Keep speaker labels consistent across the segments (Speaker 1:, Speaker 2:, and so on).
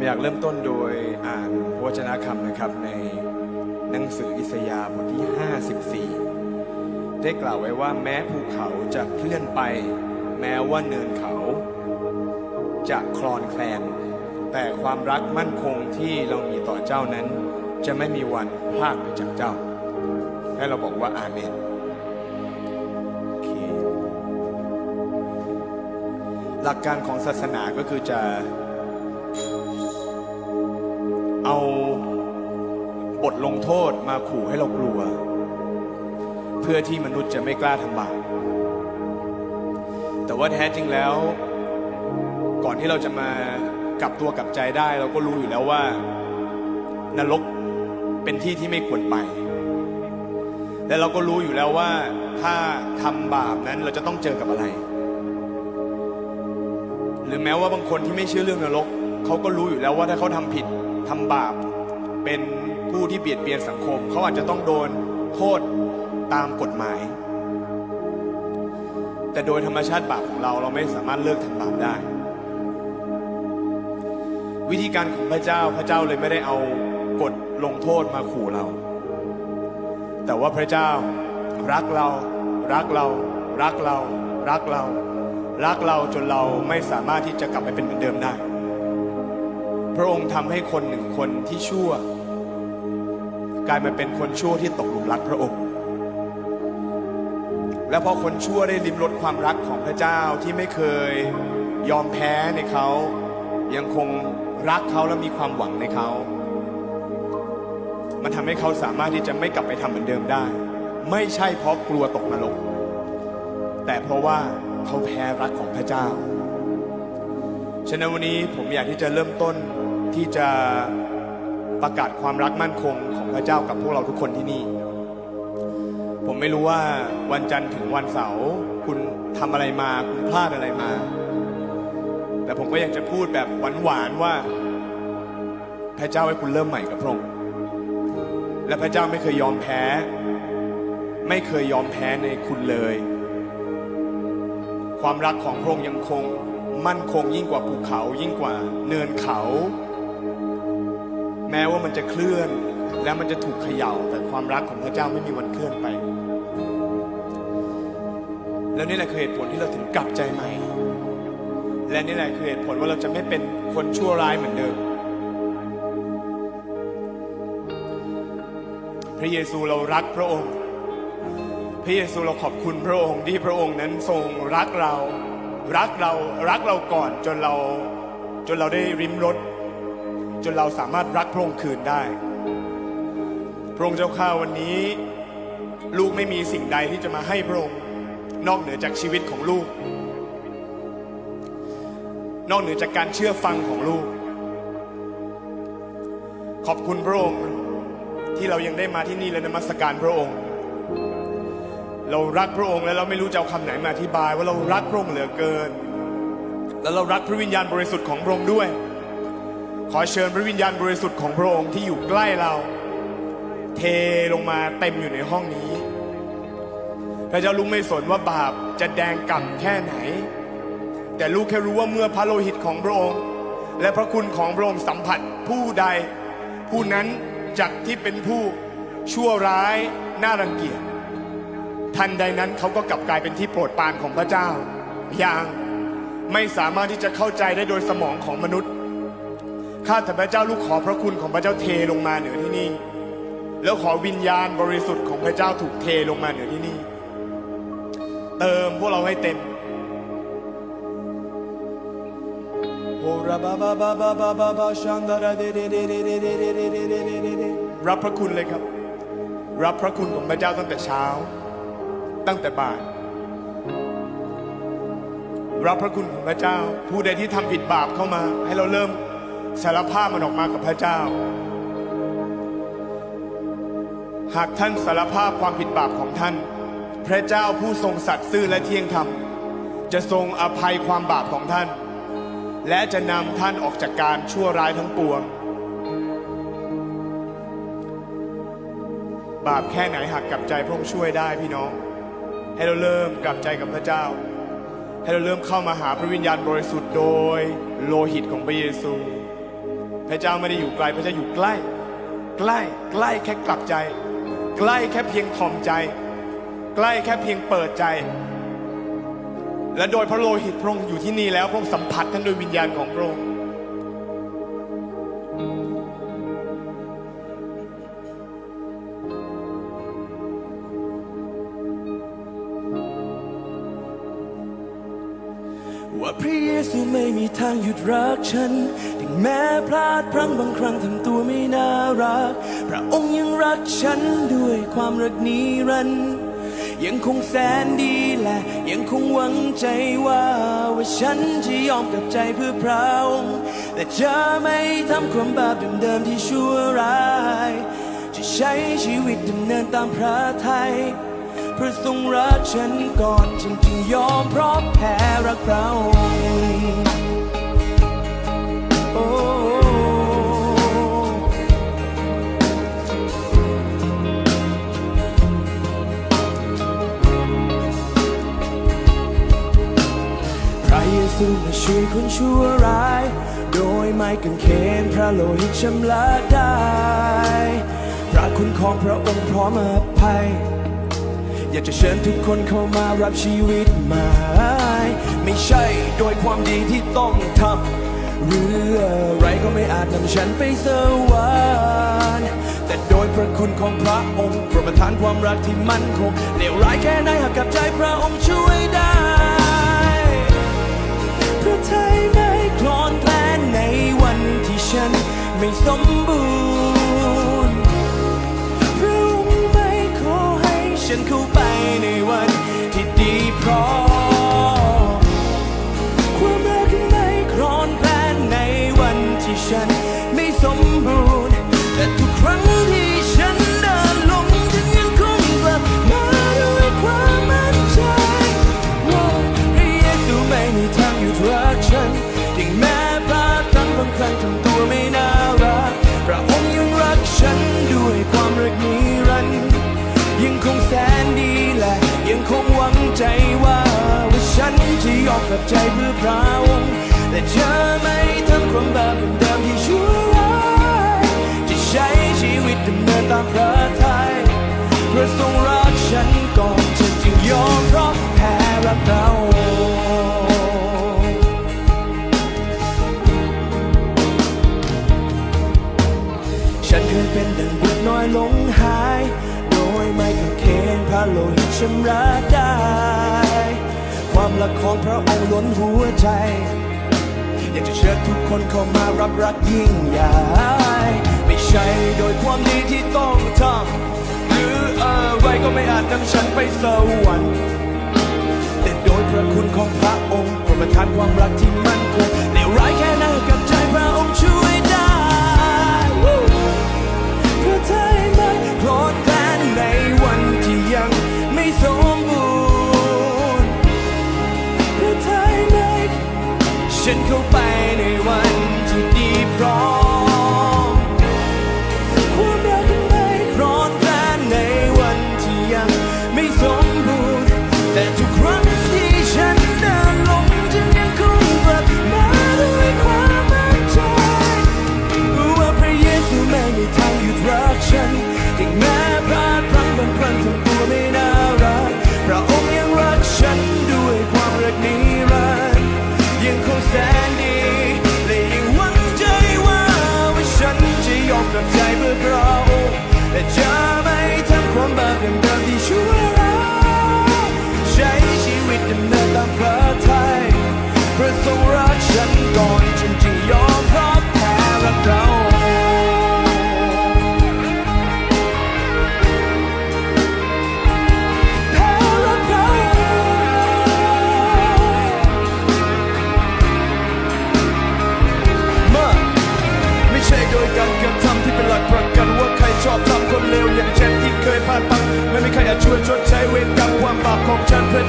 Speaker 1: ผมอยากเริ่มต้นโดยอ่านพระวจนะคำนะครับในหนังสืออิสยาห์บทที่ 54 ได้กล่าวไว้ว่าแม้ภูเขาจะเคลื่อนไป แม้ว่าเนินเขา จะคลอนแคลน แต่ความรักมั่นคงที่เรามีต่อเจ้านั้น จะไม่มีวันพลากไปจากเจ้า ให้เราบอกว่าอาเมนหลักการของศาสนาก็คือจะ ลงโทษมาขู่ให้เรากลัว เพื่อที่มนุษย์จะไม่กล้าทำบาปแต่ว่าแท้จริงแล้ว ก่อนที่เราจะมากลับตัวกลับใจได้ เราก็รู้อยู่แล้วว่า นรกเป็นที่ที่ไม่ควรไป และเราก็รู้อยู่แล้วว่า ถ้าทำบาปนั้นเราจะต้องเจอกับอะไร หรือแม้ว่าบางคนที่ไม่เชื่อเรื่องนรกเขาก็รู้อยู่แล้วว่าถ้าเขาทำผิดทำบาปเป็น ผู้ที่เบียดเบียนสังคม เขาอาจจะต้องโดนโทษตามกฎหมาย แต่โดยธรรมชาติบาปของเราเราไม่สามารถเลิกทำบาปได้ วิธีการของพระเจ้าพระเจ้าเลยไม่ได้เอากฎลงโทษมาขู่เรา แต่ว่าพระเจ้ารักเรา รักเรา รักเรา รักเรา รักเราจนเราไม่สามารถที่จะกลับไปเป็นเหมือนเดิมได้ พระองค์ทำให้คนหนึ่งคนที่ชั่ว กลายมาเป็นคนชั่วที่ตกหลุมรักพระองค์ และพอคนชั่วได้ลิ้มรสความรักของพระเจ้าที่ไม่เคยยอมแพ้ในเขา ยังคงรักเขาและมีความหวังในเขา มันทำให้เขาสามารถที่จะไม่กลับไปทำเหมือนเดิมได้ ไม่ใช่เพราะกลัวตกนรก แต่เพราะว่าเขาแพ้รักของพระเจ้า ฉะนั้นวันนี้ผมอยากที่จะเริ่มต้นที่จะ ประกาศความรักมั่นคงของพระเจ้ากับพวกเราทุกคนที่นี่ ผมไม่รู้ว่าวันจันทร์ถึงวันเสาร์คุณทำอะไรมาคุณพลาดอะไรมา แต่ผมก็ยากจะพูดแบบหวานๆว่า พระเจ้าให้คุณเริ่มใหม่กับพระองค์และพระเจ้าไม่เคยยอมแพ้ ไม่เคยยอมแพ้ในคุณเลย ความรักของพระองค์ยังคง มั่นคงยิ่งกว่าภูเขายิ่งกว่า เนินเขา แม้ว่ามันจะเคลื่อน และมันจะถูกเขย่าแต่ความรักของพระเจ้าไม่มีวันเคลื่อนไป แล้วนี่แหละคือเหตุผลที่เราถึงกลับใจใหม่ และนี่แหละคือเหตุผลว่าเราจะไม่เป็นคนชั่วร้ายเหมือนเดิม พระเยซูเรารักพระองค์ พระเยซูเราขอบคุณพระองค์ที่พระองค์นั้นทรงรักเรา รักเรารักเราก่อนจนเราจนเราได้ริมรส จนเราสามารถรักพระองค์คืนได้ พระองค์เจ้าข้าวันนี้ ลูกไม่มีสิ่งใดที่จะมาให้พระองค์นอกเหนือจากชีวิตของลูก นอกเหนือจากการเชื่อฟังของลูก ขอบคุณพระองค์ที่เรายังได้มาที่นี่และนมัสการพระองค์ เรารักพระองค์และเราไม่รู้จะเอาคำไหนมาอธิบาย ว่าเรารักพระองค์เหลือเกิน และเรารักพระวิญญาณบริสุทธิ์ของพระองค์ด้วย ขอเชิญพระวิญญาณบริสุทธิ์ของพระองค์ที่อยู่ใกล้เรา เทลงมาเต็มอยู่ในห้องนี้พระเจ้าลูกไม่สนว่าบาปจะแดงก่ำแค่ไหน แต่ลูกแค่รู้ว่าเมื่อพระโลหิตของพระองค์ และพระคุณของพระองค์สัมผัสผู้ใด ผู้นั้นจากที่เป็นผู้ชั่วร้ายน่ารังเกียจทันใดนั้นเขาก็กลับกลายเป็นที่โปรดปรานของพระเจ้า อย่างไม่สามารถที่จะเข้าใจได้โดยสมองของมนุษย์ ข้าแต่พระเจ้าลูกขอพระคุณของพระเจ้าเทลงมาเหนือที่นี่ แล้วขอวิญญาณบริสุทธิ์ของพระเจ้าถูกเทลงมาเหนือที่นี่ เติมพวกเราให้เต็มรับพระคุณเลยครับ รับพระคุณของพระเจ้าตั้งแต่เช้า ตั้งแต่บ่ายรับพระคุณของพระเจ้า ผู้ใดที่ทำผิดบาปเข้ามา ให้เราเริ่ม สารภาพมันออกมากับพระเจ้า หากท่านสารภาพความผิดบาปของท่าน พระเจ้าผู้ทรงสัตย์ซื่อและเที่ยงธรรม จะทรงอภัยความบาปของท่าน และจะนำท่านออกจากการชั่วร้ายทั้งปวง บาปแค่ไหนหากกลับใจพระองค์ช่วยได้พี่น้อง ให้เราเริ่มกลับใจกับพระเจ้าให้เราเริ่มเข้ามาหาพระวิญญาณบริสุทธิ์โดยโลหิตของพระเยซู พระเจ้าไม่ได้อยู่ไกล พระเจ้าอยู่ใกล้ ใกล้ ใกล้แค่กลับใจ ใกล้แค่เพียงถ่อมใจ ใกล้แค่เพียงเปิดใจ และโดยพระโลหิตพระองค์อยู่ที่นี่แล้วพระองค์สัมผัสท่านโดยวิญญาณของพระองค์
Speaker 2: ไม่มีทางหยุดรักฉัน ถึงแม้พลาดพลั้งบางครั้งทำตัวไม่น่ารัก พระองค์ยังรักฉันด้วยความรักนิรันดร์ยังคงแสนดีและยังคงหวังใจว่าว่าฉันจะยอมกับใจเพื่อพระองค์และจะไม่ทำความบาปเดิมๆที่ชั่วร้าย จะใช้ชีวิตดำเนินตามพระทัย พื่อทรงรักฉันก่อนฉันจึงยอมเพราะแพ้รักเราโอ้พระเยซูมาช่วยคนชั่วร้าย โดยไม่กังเขนพระโลหิตชำระได้ พระคุณของพระองค์พร้อมอภัย อยากจะเชิญทุกคนเข้ามารับชีวิตใหม่ไม่ใช่โดยความดีที่ต้องทำหรืออะไรก็ไม่อาจนำฉันไปสวรรค์แต่โดยพระคุณของพระองค์โปรดประทานความรักที่มั่นคงเลวร้ายแค่ไหนหากกับใจพระองค์ช่วยได้พระทัยไม่คลอนแคลนในวันที่ฉันไม่สมบูรณ์พระองค์ไม่ขอให้ฉันเข้าไป ในวันที่ดีพร้อมความรักไม่คลอนแคลนในวันที่ฉันไม่สมบูรณ์แต่ทุกครั้งที่ฉันเดินลงฉันยังคงกลับมาด้วยความมั่นใจว่าพระเยซูไม่มีทางหยุดรักฉันถึงแม้พลาดพลั้งบางครั้งทำ ยอมกลับใจเพื่อพระองค์และจะไม่ทำความบาปเดิมที่ชั่วร้ายจะใช้ชีวิตดำเนินตามพระทัยเพื่อทรงรักฉันก่อนฉันจึงยอมเพราะแพ้รักเราฉันเคยเป็นดังบุตรน้อยหลงหาย โดยไม่กังเขนพระโลหิตชำระได้ ความรักของพระองค์ล้นหัวใจ อยากจะเชิญทุกคนเข้ามารับรักยิ่งใหญ่ไม่ใช่โดยความดีที่ต้องทำหรืออะไรก็ไม่อาจนำฉันไปสวรรค์แต่โดยพระคุณของพระองค์โปรดประทานความรักที่มั่นคงเลวร้ายแค่ไหนกับใจพระองค์ช่วย ฉันเข้าไปในวันที่ดีพร้อม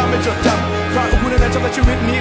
Speaker 2: ฉันเพื่อเจ้าไม่จดจำพระองค์ผู้นั้นจะมาชีวิตนิ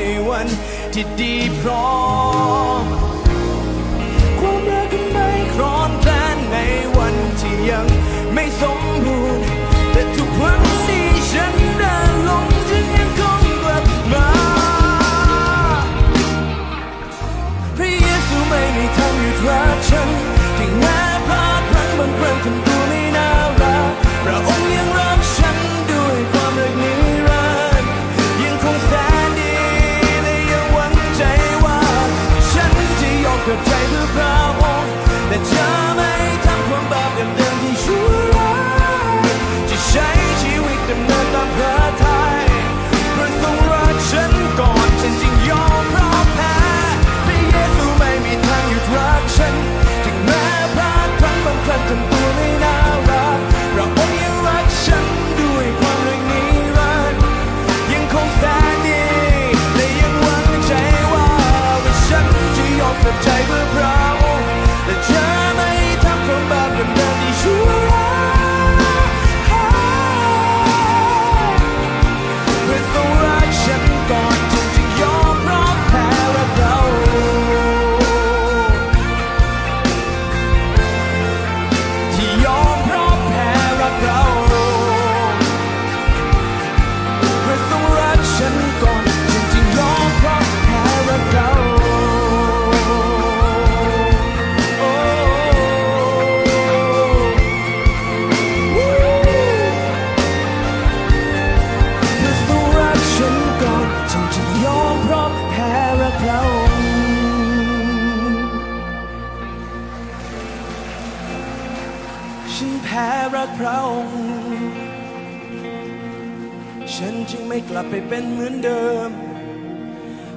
Speaker 2: ในวันที่ดีพร้อม ความรักไม่ครอนแคลนในวันที่ยังไม่สมบูรณ์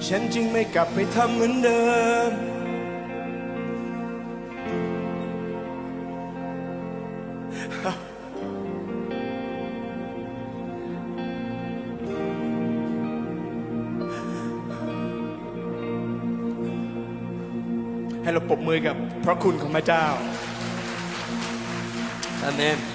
Speaker 2: ฉันจึงไม่กลับไปทำเหมือนเดิม
Speaker 1: ให้เราปรบมือกับพระคุณของพระเจ้า
Speaker 2: อเมน